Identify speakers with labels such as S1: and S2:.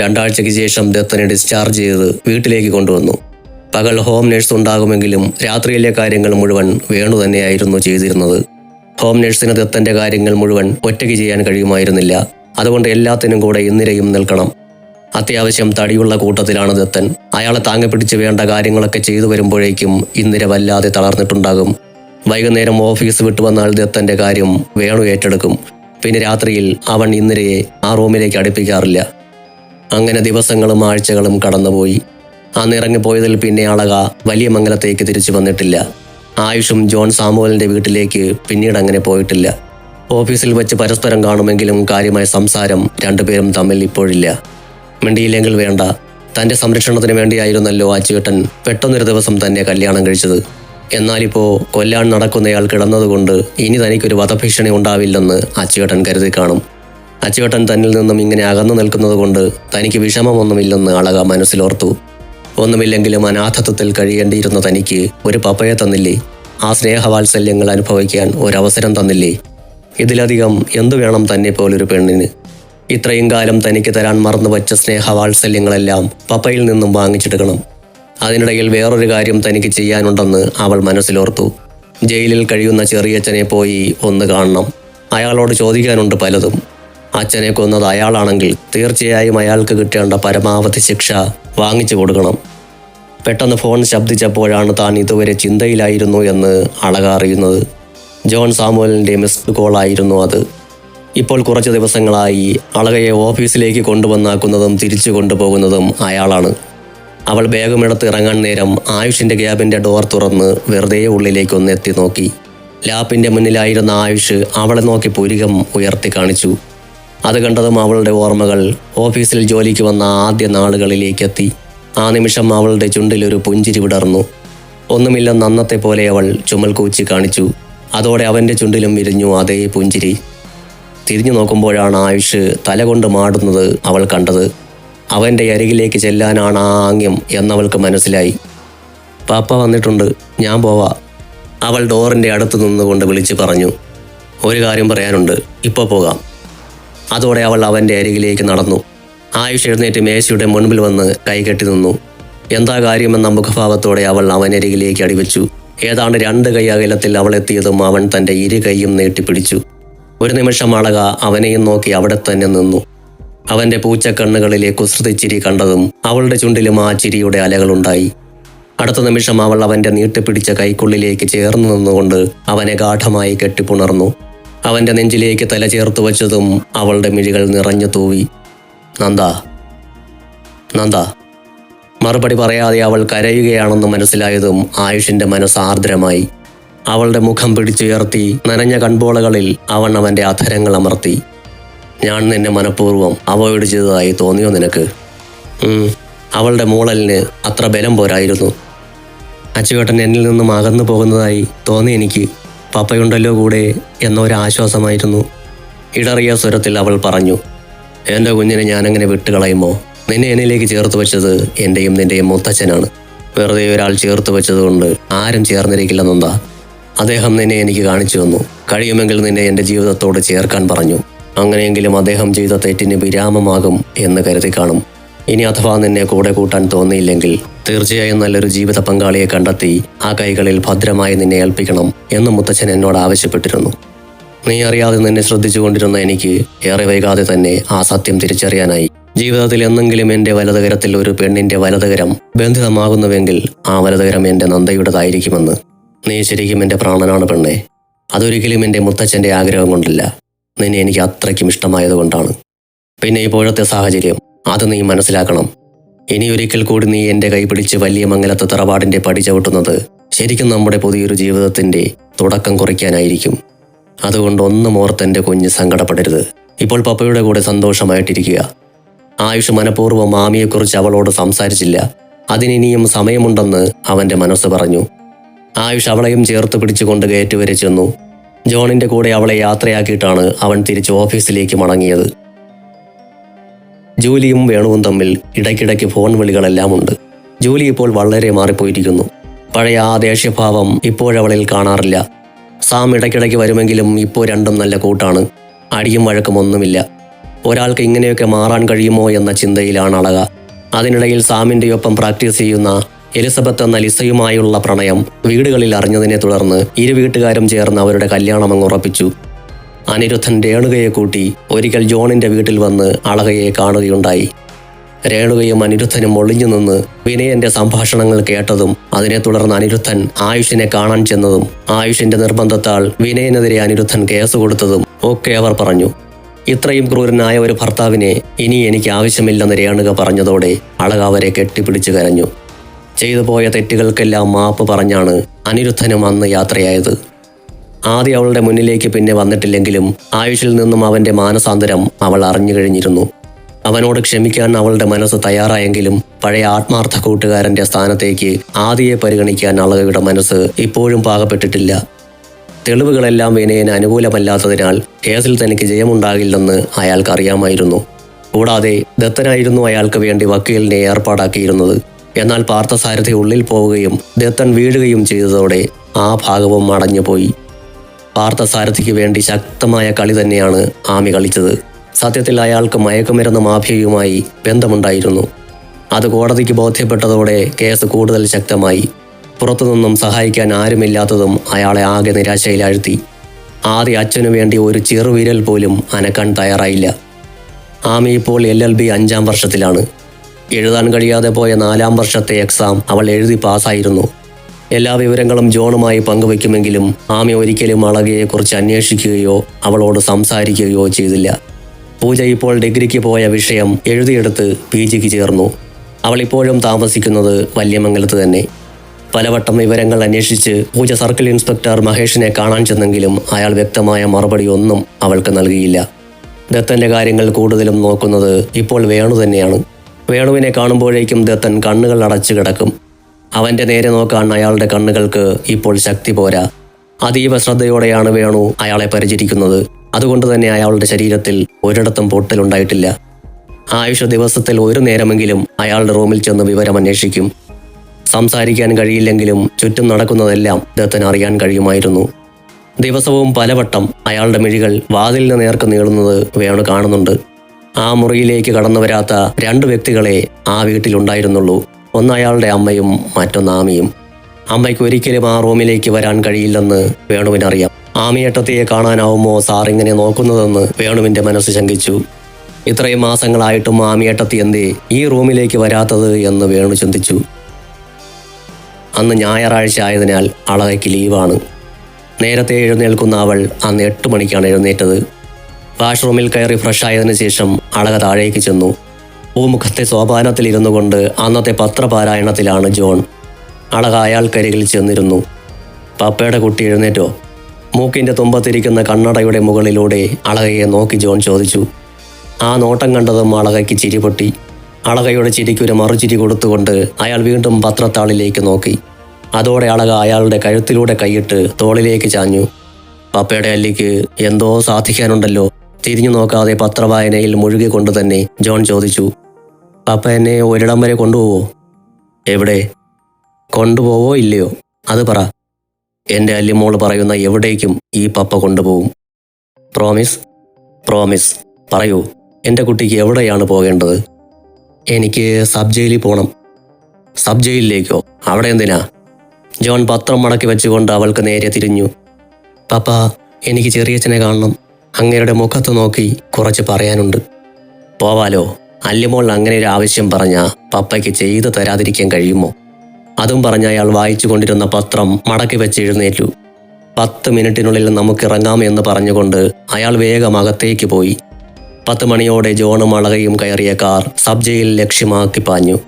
S1: രണ്ടാഴ്ചയ്ക്ക് ശേഷം ദത്തനെ ഡിസ്ചാർജ് ചെയ്ത് വീട്ടിലേക്ക് കൊണ്ടുവന്നു. പകൽ ഹോം നഴ്സ് ഉണ്ടാകുമെങ്കിലും രാത്രിയിലെ കാര്യങ്ങൾ മുഴുവൻ വേണു തന്നെയായിരുന്നു ചെയ്തിരുന്നത്. ഹോം നഴ്സിന് ദത്തന്റെ കാര്യങ്ങൾ മുഴുവൻ ഒറ്റയ്ക്ക് ചെയ്യാൻ കഴിയുമായിരുന്നില്ല. അതുകൊണ്ട് എല്ലാത്തിനും കൂടെ ഇന്നിരയും നിൽക്കണം. അത്യാവശ്യം തടിയുള്ള കൂട്ടത്തിലാണ് ദത്തൻ. അയാളെ താങ്ങി പിടിച്ച് വേണ്ട കാര്യങ്ങളൊക്കെ ചെയ്തു വരുമ്പോഴേക്കും ഇന്ദിര വല്ലാതെ തളർന്നിട്ടുണ്ടാകും. വൈകുന്നേരം ഓഫീസ് വിട്ടു വന്നാൽ ദത്തന്റെ കാര്യം വേണു ഏറ്റെടുക്കും. പിന്നെ രാത്രിയിൽ അവൻ ഇന്ദിരയെ ആ റൂമിലേക്ക് അടുപ്പിക്കാറില്ല. അങ്ങനെ ദിവസങ്ങളും ആഴ്ചകളും കടന്നുപോയി. അന്ന് ഇറങ്ങിപ്പോയതിൽ പിന്നെ അളക വലിയ മംഗലത്തേക്ക് തിരിച്ചു വന്നിട്ടില്ല. ആയുഷും ജോൺ സാമുവലിന്റെ വീട്ടിലേക്ക് പിന്നീട് അങ്ങനെ പോയിട്ടില്ല. ഓഫീസിൽ വെച്ച് പരസ്പരം കാണുമെങ്കിലും കാര്യമായ സംസാരം രണ്ടുപേരും തമ്മിൽ ഇപ്പോഴില്ല. മിണ്ടിയില്ലെങ്കിൽ വേണ്ട. തന്റെ സംരക്ഷണത്തിന് വേണ്ടിയായിരുന്നല്ലോ അച്ചുവേട്ടൻ പെട്ടെന്നൊരു ദിവസം തന്നെ കല്യാണം കഴിച്ചത്. എന്നാലിപ്പോ കൊല്ലാൻ നടക്കുന്നയാൾ കിടന്നതുകൊണ്ട് ഇനി തനിക്കൊരു വധഭീഷണി ഉണ്ടാവില്ലെന്ന് അച്ചുവേട്ടൻ കരുതി കാണും. അച്ചുവേട്ടൻ തന്നിൽ നിന്നും ഇങ്ങനെ അകന്നു നിൽക്കുന്നത് കൊണ്ട് തനിക്ക് വിഷമമൊന്നുമില്ലെന്ന് അളക മനസ്സിലോർത്തു. ഒന്നുമില്ലെങ്കിലും അനാഥത്വത്തിൽ കഴിയേണ്ടിയിരുന്ന തനിക്ക് ഒരു പപ്പയെ തന്നില്ലേ? ആ സ്നേഹവാത്സല്യങ്ങൾ അനുഭവിക്കാൻ ഒരവസരം തന്നില്ലേ? ഇതിലധികം എന്തു വേണം തന്നെ പോലൊരു പെണ്ണിന്? ഇത്രയും കാലം തനിക്ക് തരാൻ മറന്നു വച്ച സ്നേഹവാത്സല്യങ്ങളെല്ലാം പപ്പയിൽ നിന്നും വാങ്ങിച്ചെടുക്കണം. അതിനിടയിൽ വേറൊരു കാര്യം തനിക്ക് ചെയ്യാനുണ്ടെന്ന് അവൾ മനസ്സിലോർത്തു. ജയിലിൽ കഴിയുന്ന ചെറിയച്ഛനെ പോയി ഒന്ന് കാണണം. അയാളോട് ചോദിക്കാനുണ്ട് പലതും. അച്ഛനെ കൊന്നത് അയാളാണെങ്കിൽ തീർച്ചയായും അയാൾക്ക് കിട്ടേണ്ട പരമാവധി ശിക്ഷ വാങ്ങിച്ചു കൊടുക്കണം. പെട്ടെന്ന് ഫോൺ ശബ്ദിച്ചപ്പോഴാണ് താൻ ഇതുവരെ ചിന്തയിലായിരുന്നു എന്ന് അളക അറിയുന്നത്. ജോൺ സാമുവലിന്റെ മിസ്ഡ് കോളായിരുന്നു അത്. ഇപ്പോൾ കുറച്ച് ദിവസങ്ങളായി അളകയെ ഓഫീസിലേക്ക് കൊണ്ടുവന്നാക്കുന്നതും തിരിച്ചു കൊണ്ടുപോകുന്നതും അയാളാണ്. അവൾ ബാഗുമെടുത്ത് ഇറങ്ങാൻ നേരം ആയുഷിന്റെ ഗ്യാബിന്റെ ഡോർ തുറന്ന് വെറുതെ ഉള്ളിലേക്ക് ഒന്ന് എത്തി നോക്കി. ലാപ്പിന്റെ മുന്നിലായിരുന്ന ആയുഷ് അവളെ നോക്കി പുരികം ഉയർത്തി കാണിച്ചു. അത് കണ്ടതും അവളുടെ ഓർമ്മകൾ ഓഫീസിൽ ജോലിക്ക് വന്ന ആദ്യ നാളുകളിലേക്കെത്തി. ആ നിമിഷം അവളുടെ ചുണ്ടിലൊരു പുഞ്ചിരി വിടർന്നു. ഒന്നുമില്ലെന്ന് അന്നത്തെ പോലെ അവൾ ചുമൽ കൂച്ചി കാണിച്ചു. അതോടെ അവന്റെ ചുണ്ടിലും വിരിഞ്ഞു അതേ പുഞ്ചിരി. തിരിഞ്ഞു നോക്കുമ്പോഴാണ് ആയുഷ് തലകൊണ്ട് മാടുന്നത് അവൾ കണ്ടത്. അവന്റെ അരികിലേക്ക് ചെല്ലാനാണ് ആ ആംഗ്യം എന്നവൾക്ക് മനസ്സിലായി. പാപ്പ വന്നിട്ടുണ്ട് ഞാൻ പോവാ. അവൾ ഡോറിന്റെ അടുത്ത് നിന്നുകൊണ്ട് വിളിച്ചു പറഞ്ഞു. ഒരു കാര്യം പറയാനുണ്ട് ഇപ്പോൾ പോകാം. അതോടെ അവൾ അവന്റെ അരികിലേക്ക് നടന്നു. ആയുഷ് എഴുന്നേറ്റ് മേശയുടെ മുൻപിൽ വന്ന് കൈകെട്ടി നിന്നു. എന്താ കാര്യമെന്ന മുഖഭാവത്തോടെ അവൾ അവനരികിലേക്ക് അടിവെച്ചു. ഏതാണ്ട് രണ്ട് കൈ അകലത്തിൽ അവൾ എത്തിയതും അവൻ തന്റെ ഇരു കൈയും നീട്ടിപ്പിടിച്ചു ഒരു നിമിഷം അളക അവനെയും നോക്കി അവിടെ തന്നെ നിന്നു. അവന്റെ പൂച്ചക്കണ്ണുകളിലെ കുസൃതിച്ചിരി കണ്ടതും അവളുടെ ചുണ്ടിലും ആ ചിരിയുടെ അലകളുണ്ടായി. അടുത്ത നിമിഷം അവൾ അവന്റെ നീട്ടിപ്പിടിച്ച കൈക്കുള്ളിലേക്ക് ചേർന്ന് നിന്നുകൊണ്ട് അവനെ ഗാഠമായി കെട്ടിപ്പുണർന്നു. അവന്റെ നെഞ്ചിലേക്ക് തല ചേർത്ത് വച്ചതും അവളുടെ മിഴികൾ നിറഞ്ഞു തൂവി. നന്ദ. നന്ദ. മറുപടി പറയാതെ അവൾ കരയുകയാണെന്ന് മനസ്സിലായതും ആയുഷിന്റെ മനസ്സ് ആർദ്രമായി. അവളുടെ മുഖം പിടിച്ചുയർത്തി നനഞ്ഞ കൺപോളകളിൽ അവൻ അവന്റെ അധരങ്ങൾ അമർത്തി. ഞാൻ നിന്നെ മനഃപൂർവം അവോയ്ഡ് ചെയ്തതായി തോന്നിയോ നിനക്ക്? അവളുടെ മൂളലിന് അത്ര ബലം പോരായിരുന്നു. അച്ചുവേട്ടൻ എന്നിൽ നിന്നും അകന്നു പോകുന്നതായി തോന്നി എനിക്ക്. പപ്പയുണ്ടല്ലോ കൂടെ എന്നൊരാശ്വാസമായിരുന്നു. ഇടറിയ സ്വരത്തിൽ അവൾ പറഞ്ഞു എന്റെ കുഞ്ഞിനെ ഞാനങ്ങനെ വിട്ടുകളയുമോ? നിന്നെ എന്നിലേക്ക് ചേർത്ത് വെച്ചത് എന്റെയും നിന്റെയും മുത്തച്ഛനാണ്. വെറുതെ ഒരാൾ ചേർത്ത് വെച്ചതുകൊണ്ട് ആരും ചേർന്നിരിക്കില്ലെന്നെന്താ? അദ്ദേഹം നിന്നെ എനിക്ക് കാണിച്ചു തന്നു. കഴിയുമെങ്കിൽ നിന്നെ എന്റെ ജീവിതത്തോട് ചേർക്കാൻ പറഞ്ഞു. അങ്ങനെയെങ്കിലും അദ്ദേഹം ചെയ്ത തെറ്റിന് വിരാമമാകും എന്ന് കരുതി കാണും. ഇനി അഥവാ നിന്നെ കൂടെ കൂട്ടാൻ തോന്നിയില്ലെങ്കിൽ തീർച്ചയായും നല്ലൊരു ജീവിത പങ്കാളിയെ കണ്ടെത്തി ആ കൈകളിൽ ഭദ്രമായി നിന്നെ ഏൽപ്പിക്കണം എന്ന് മുത്തച്ഛൻ എന്നോട് ആവശ്യപ്പെട്ടിരുന്നു. നീ അറിയാതെ നിന്നെ ശ്രദ്ധിച്ചുകൊണ്ടിരുന്ന എനിക്ക് ഏറെ വൈകാതെ തന്നെ ആ സത്യം തിരിച്ചറിയാനായി. ജീവിതത്തിൽ എന്നെങ്കിലും എന്റെ വലതുകരത്തിൽ ഒരു പെണ്ണിന്റെ വലതുകരം ബന്ധിതമാകുന്നുവെങ്കിൽ ആ വലതുകരം എന്റെ നന്ദയുടേതായിരിക്കുമെന്ന്. നീ ശരിക്കും എന്റെ പ്രാണനാണ് പെണ്ണെ. അതൊരിക്കലും എന്റെ മുത്തച്ഛന്റെ ആഗ്രഹം കൊണ്ടല്ല. നിന്നെ എനിക്ക് അത്രയ്ക്കും ഇഷ്ടമായതുകൊണ്ടാണ്. പിന്നെ ഇപ്പോഴത്തെ സാഹചര്യം. അത് നീ മനസ്സിലാക്കണം. ഇനി ഒരിക്കൽ കൂടി നീ എന്റെ കൈ പിടിച്ച് വലിയ മംഗലത്തെ തറവാടിന്റെ പടി ചവിട്ടുന്നത് ശരിക്കും നമ്മുടെ പുതിയൊരു ജീവിതത്തിന്റെ തുടക്കം കുറിക്കാനായിരിക്കും. അതുകൊണ്ട് ഒന്നും ഓർത്ത് എന്റെ കുഞ്ഞ് സങ്കടപ്പെടരുത്. ഇപ്പോൾ പപ്പയുടെ കൂടെ സന്തോഷമായിട്ടിരിക്കുക. ആയുഷ് മനഃപൂർവം മാമിയെക്കുറിച്ച് അവളോട് സംസാരിച്ചില്ല. അതിനിനിയും സമയമുണ്ടെന്ന് അവന്റെ മനസ്സ് പറഞ്ഞു. ആയുഷ് അവളെയും ചേർത്ത് പിടിച്ചുകൊണ്ട് ഗേറ്റ് വരെ ചെന്നു. ജോണിന്റെ കൂടെ അവളെ യാത്രയാക്കിയിട്ടാണ് അവൻ തിരിച്ച് ഓഫീസിലേക്ക് മടങ്ങിയത്. ജൂലിയും വേണുവും തമ്മിൽ ഇടയ്ക്കിടയ്ക്ക് ഫോൺ വിളികളെല്ലാം ഉണ്ട് ജൂലി ഇപ്പോൾ വളരെ മാറിപ്പോയിരിക്കുന്നു. പഴയ ആ ദേഷ്യഭാവം ഇപ്പോഴവളിൽ കാണാറില്ല. സാം ഇടയ്ക്കിടയ്ക്ക് വരുമെങ്കിലും ഇപ്പോൾ രണ്ടും നല്ല കൂട്ടാണ്. അടിയും വഴക്കും ഒന്നുമില്ല. ഒരാൾക്ക് ഇങ്ങനെയൊക്കെ മാറാൻ കഴിയുമോ എന്ന ചിന്തയിലാണ് അളക. അതിനിടയിൽ സാമിന്റെ ഒപ്പം പ്രാക്ടീസ് ചെയ്യുന്ന എലിസബത്ത് എന്ന ലിസയുമായുള്ള പ്രണയം വീടുകളിൽ അറിഞ്ഞതിനെ തുടർന്ന് ഇരു വീട്ടുകാരും ചേർന്ന് അവരുടെ കല്യാണം അങ്ങ് ഉറപ്പിച്ചു. അനിരുദ്ധൻ രേണുകയെ കൂട്ടി ഒരിക്കൽ ജോണിന്റെ വീട്ടിൽ വന്ന് അളകയെ കാണുകയുണ്ടായി. രേണുകയും അനിരുദ്ധനും ഒളിഞ്ഞു നിന്ന് വിനയന്റെ സംഭാഷണങ്ങൾ കേട്ടതും അതിനെ തുടർന്ന് അനിരുദ്ധൻ ആയുഷിനെ കാണാൻ ചെന്നതും ആയുഷിന്റെ നിർബന്ധത്താൽ വിനയനെതിരെ അനിരുദ്ധൻ കേസ് കൊടുത്തതും ഒക്കെ അവർ പറഞ്ഞു. ഇത്രയും ക്രൂരനായ ഒരു ഭർത്താവിനെ ഇനി എനിക്ക് ആവശ്യമില്ലെന്ന് രേണുക പറഞ്ഞതോടെ അളക അവരെ കെട്ടിപ്പിടിച്ചു കരഞ്ഞു. ചെയ്തു പോയ തെറ്റുകൾക്കെല്ലാം മാപ്പ് പറഞ്ഞാണ് അനിരുദ്ധനും അന്ന് യാത്രയായത്. ആദ്യം അവളുടെ മുന്നിലേക്ക് പിന്നെ വന്നിട്ടില്ലെങ്കിലും ആയുഷിൽ നിന്നും അവന്റെ മാനസാന്തരം അവൾ അറിഞ്ഞു കഴിഞ്ഞിരുന്നു. അവനോട് ക്ഷമിക്കാൻ അവളുടെ മനസ്സ് തയ്യാറായെങ്കിലും പഴയ ആത്മാർത്ഥ കൂട്ടുകാരന്റെ സ്ഥാനത്തേക്ക് ആദിയെ പരിഗണിക്കാൻ അളകയുടെ മനസ്സ് ഇപ്പോഴും പാകപ്പെട്ടിട്ടില്ല. തെളിവുകളെല്ലാം വിനയന് അനുകൂലമല്ലാത്തതിനാൽ കേസിൽ തനിക്ക് ജയമുണ്ടാകില്ലെന്ന് അയാൾക്കറിയാമായിരുന്നു. കൂടാതെ ദത്തനായിരുന്നു അയാൾക്ക് വേണ്ടി വക്കീലിനെ ഏർപ്പാടാക്കിയിരുന്നത്. എന്നാൽ പാർത്ഥസാരഥി ഉള്ളിൽ പോവുകയും ദത്തൻ വീഴുകയും ചെയ്തതോടെ ആ ഭാഗവും അടഞ്ഞുപോയി പാർത്ഥസാരഥിക്ക് വേണ്ടി ശക്തമായ കളി തന്നെയാണ് ആമി കളിച്ചത്. സത്യത്തിൽ അയാൾക്ക് മയക്കുമരുന്ന് മാഫിയയുമായി ബന്ധമുണ്ടായിരുന്നു. അത് കോടതിക്ക് ബോധ്യപ്പെട്ടതോടെ കേസ് കൂടുതൽ ശക്തമായി. പുറത്തുനിന്നും സഹായിക്കാൻ ആരുമില്ലാത്തതും അയാളെ ആകെ നിരാശയിലാഴ്ത്തി. ആദ്യ അച്ഛനു വേണ്ടി ഒരു ചെറുവിരൽ പോലും അനക്കാൻ തയ്യാറായില്ല. ആമി ഇപ്പോൾ എൽ എൽ ബി അഞ്ചാം വർഷത്തിലാണ്. എഴുതാൻ കഴിയാതെ പോയ നാലാം വർഷത്തെ എക്സാം അവൾ എഴുതി പാസ്സായിരുന്നു. എല്ലാ വിവരങ്ങളും ജോണുമായി പങ്കുവെക്കുമെങ്കിലും ആമി ഒരിക്കലും അളകയെക്കുറിച്ച് അന്വേഷിക്കുകയോ അവളോട് സംസാരിക്കുകയോ ചെയ്തില്ല. പൂജ ഇപ്പോൾ ഡിഗ്രിക്ക് പോയ വിഷയം എഴുതിയെടുത്ത് പി ജിക്ക് ചേർന്നു. അവളിപ്പോഴും താമസിക്കുന്നത് വല്യമംഗലത്ത് തന്നെ. പലവട്ടം വിവരങ്ങൾ അന്വേഷിച്ച് പൂജ സർക്കിൾ ഇൻസ്പെക്ടർ മഹേഷിനെ കാണാൻ ചെന്നെങ്കിലും അയാൾ വ്യക്തമായ മറുപടി ഒന്നും അവൾക്ക് നൽകിയില്ല. ദത്തന്റെ കാര്യങ്ങൾ കൂടുതലും നോക്കുന്നത് ഇപ്പോൾ വേണു തന്നെയാണ്. വേണുവിനെ കാണുമ്പോഴേക്കും ദത്തൻ കണ്ണുകൾ അടച്ചു കിടക്കും. അവന്റെ നേരെ നോക്കാൻ അയാളുടെ കണ്ണുകൾക്ക് ഇപ്പോൾ ശക്തി പോരാ. അതീവ ശ്രദ്ധയോടെയാണ് വേണു അയാളെ പരിചരിക്കുന്നത്. അതുകൊണ്ട് തന്നെ അയാളുടെ ശരീരത്തിൽ ഒരിടത്തും പൊട്ടലുണ്ടായിട്ടില്ല ആയുഷ ദിവസത്തിൽ ഒരു നേരമെങ്കിലും അയാളുടെ റൂമിൽ ചെന്ന് വിവരം അന്വേഷിക്കും. സംസാരിക്കാൻ കഴിയില്ലെങ്കിലും ചുറ്റും നടക്കുന്നതെല്ലാം ദത്തൻ അറിയാൻ കഴിയുമായിരുന്നു. ദിവസവും പലവട്ടം അയാളുടെ മിഴികൾ വാതിലിന് നേർക്ക് നീളുന്നത് വേണു കാണുന്നുണ്ട്. ആ മുറിയിലേക്ക് കടന്നു വരാത്ത രണ്ട് വ്യക്തികളെ ആ വീട്ടിലുണ്ടായിരുന്നുള്ളൂ. ഒന്ന് അയാളുടെ അമ്മയും മറ്റൊന്ന് ആമിയും. അമ്മയ്ക്ക് ഒരിക്കലും ആ റൂമിലേക്ക് വരാൻ കഴിയില്ലെന്ന് വേണുവിനറിയാം. ആമിയേട്ടത്തിയെ കാണാനാവുമോ സാർ ഇങ്ങനെ നോക്കുന്നതെന്ന് വേണുവിന്റെ മനസ്സ് ശങ്കിച്ചു. ഇത്രയും മാസങ്ങളായിട്ടും ആമിയേട്ടത്തി എന്തേ ഈ റൂമിലേക്ക് വരാത്തത് എന്ന് വേണു ചിന്തിച്ചു. അന്ന് ഞായറാഴ്ച ആയതിനാൽ അളകയ്ക്ക് ലീവാണ്. നേരത്തെ എഴുന്നേൽക്കുന്ന അവൾ അന്ന് എട്ട് മണിക്കാണ് എഴുന്നേറ്റത്. വാഷ്റൂമിൽ കയറി ഫ്രഷ് ആയതിനു ശേഷം അളക താഴേക്ക് ചെന്നു. പൂമുഖത്തെ സോപാനത്തിൽ ഇരുന്നു കൊണ്ട് അന്നത്തെ പത്രപാരായണത്തിലാണ് ജോൺ. അളക അയാൾക്കരികിൽ ചെന്നിരുന്നു. പപ്പയുടെ കുട്ടി എഴുന്നേറ്റോ? മൂക്കിന്റെ തുമ്പത്തിരിക്കുന്ന കണ്ണടയുടെ മുകളിലൂടെ അളകയെ നോക്കി ജോൺ ചോദിച്ചു. ആ നോട്ടം കണ്ടതും അളകയ്ക്ക് ചിരിപൊട്ടി അളകയുടെ ചിരിക്കൊരു മറുചിരി കൊടുത്തുകൊണ്ട് അയാൾ വീണ്ടും പത്രത്താളിലേക്ക് നോക്കി. അതോടെ അളക അയാളുടെ കഴുത്തിലൂടെ കൈയിട്ട് തോളിലേക്ക് ചാഞ്ഞു. പപ്പയുടെ അല്ലിക്ക് എന്തോ സാധിക്കാനുണ്ടല്ലോ. തിരിഞ്ഞു നോക്കാതെ പത്രവായനയിൽ മുഴുകിക്കൊണ്ട് തന്നെ ജോൺ ചോദിച്ചു പപ്പ എന്നെ ഒരിടം വരെ കൊണ്ടുപോവോ? എവിടെ? കൊണ്ടുപോവോ ഇല്ലയോ? അത് പറ. എന്റെ അല്ലിമോൾ പറയുന്ന എവിടേക്കും ഈ പപ്പ കൊണ്ടുപോകും പ്രോമിസ് പ്രോമിസ് പറയൂ എന്റെ കുട്ടിക്ക് എവിടെയാണ് പോകേണ്ടത്? എനിക്ക് സബ് ജയിലിൽ പോകണം സബ് ജയിലിലേക്കോ അവിടെ എന്തിനാ? ജോൺ പത്രം മടക്കി വെച്ചുകൊണ്ട് അവൾക്ക് നേരെ തിരിഞ്ഞു. പപ്പ എനിക്ക് ചെറിയച്ഛനെ കാണണം. അങ്ങയുടെ മുഖത്ത് നോക്കി കുറച്ച് പറയാനുണ്ട്. പോവാലോ അല്ലിമോൾ അങ്ങനെ ഒരു ആവശ്യം പറഞ്ഞ പപ്പയ്ക്ക് ചെയ്തു തരാതിരിക്കാൻ കഴിയുമോ? അതും പറഞ്ഞ അയാൾ വായിച്ചു കൊണ്ടിരുന്ന പത്രം മടക്കി വെച്ച് എഴുന്നേറ്റു. പത്ത് മിനിറ്റിനുള്ളിൽ നമുക്കിറങ്ങാം എന്ന് പറഞ്ഞുകൊണ്ട് അയാൾ വേഗം അകത്തേക്ക് പോയി. പത്ത് മണിയോടെ ജോണും അളകയും കയറിയ കാർ സബ് ജയിൽ ലക്ഷ്യമാക്കി പാഞ്ഞു.